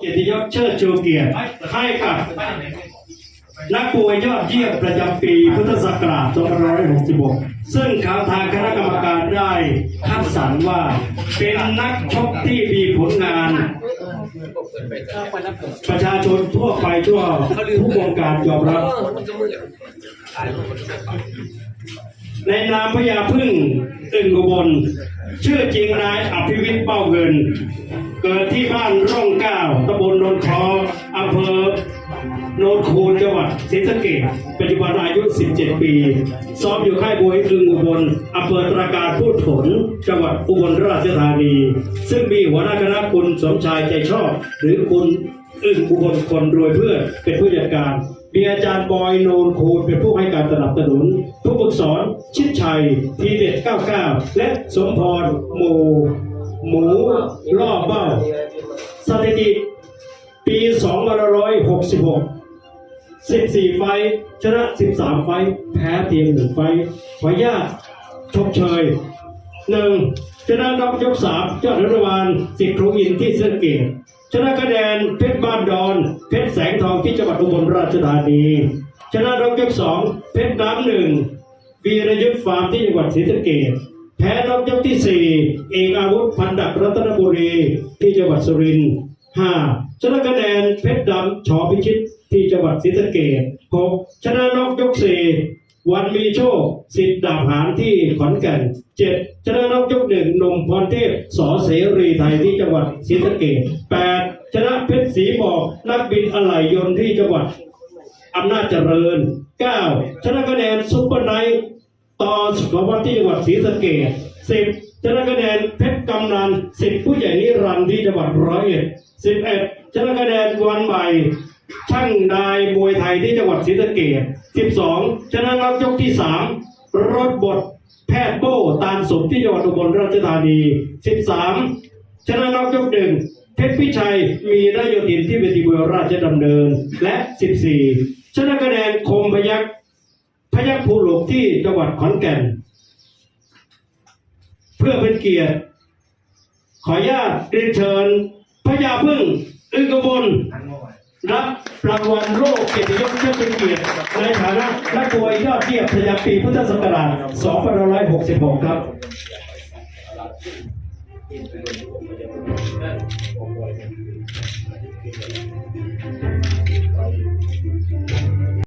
เกียรติยศเชิดชูเกียรติให้กับนักมวยยอดเยี่ยมประจำปีพุทธศักราช2566 ซึ่งทางทางคณะกรรมการได้คัดสรรว่าเป็นนักชกที่มีผลงาน ประชาชนทั่วไปทั่วทุกวงการยอมรับ ในนามพญาพึ่งตึงอุบลชื่อจริงนายอภิวิทย์เป้าเงิน เกิดที่บ้านร่องเก้าตำบลโนนคออำเภอโนนคูนจังหวัดศรีสะเกษปัจจุบันอายุ 17 ปี ซ้อมอยู่ค่ายบวยอึงอุบลอำเภอตราการพูดผล จังหวัดอุบลราชธานี ซึ่งมีหัวหน้าคณะคุณสมชายใจชอบ หรือคุณอึงอุบลคนรวยเพื่อเป็นผู้จัดการมีอาจารย์บอยโนนคูนเป็นผู้ให้การสนับสนุน ผู้ฝึกสอนชิดชัย ทีเด็ด 99 และสมพรหมู หมูล่อเบ้า สถิติ ปี 2566 14 ไฟ ชนะ 13 ไฟ แพ้เพียง1ไฟท์ขออนุญาตชมเชย 1. ชนะนอกยก3ยอดรัฐบาลสิทธิ์ครูอินที่เสนเกตชนะคะแนนเพชรบ้านดอน เพชรแสงทองที่จังหวัดอุบลราชธานี ชนะนอกยก2เพชรน้ำหนึ่งวีรยุทธ์ฟาร์มที่จังหวัดศรีสะเกษ แพ้รอบยกที่ 4 เอกอาวุธพันดักรัตนบุรีที่จังหวัดสุรินทร์ 5. ชนะคะแนนเพชรดำชอพิชิตที่จังหวัดศรีสะเกษ 6. ชนะนอกยก 4 วันมีโชคสิทธิ์ดาบหานที่ขอนแก่น 7. ชนะนอกยกหนึ่งหนุ่มพรเทพสอเสรีไทยที่จังหวัดศรีสะเกษ 8. ชนะเพชรศรีหมอกนักบินอะไหล่ยนต์ที่จังหวัดอำนาจเจริญ 9. ชนะคะแนนซุปเปอร์ไนท์ ต่อสุขวัฒน์ที่จังหวัดศรีสะเกษ 10. ชนะคะแนนเพชรกำนันสิทธิผู้ใหญ่นิรันดร์ที่จังหวัดร้อยเอ็ด 11. ชนะคะแนนวันใหม่ ช่างนายมวยไทยที่จังหวัดศรีสะเกษ 12. ชนะนักยกที่3รถบทแพทย์โป้ตานสมที่จังหวัดอุบลราชธานี 13. ชนะน็อกยกหนึ่งเพชรพิชัยมีนายโยตินที่เวทีมวยราชดำเนิน และ 14 ชนะคะแนนคมพยักษ์ พยักภูหลกที่จังหวัดขอนแก่น เพื่อเป็นเกียรติ ขออนุญาตเรียนเชิญพญาพึ่งอึงกบลรับรางวัลโลกเกียรติยศเชิดเป็นเกียรติในฐานะนักมวยยอดเยี่ยมประจำปีพุทธศักราช2566 ครับเ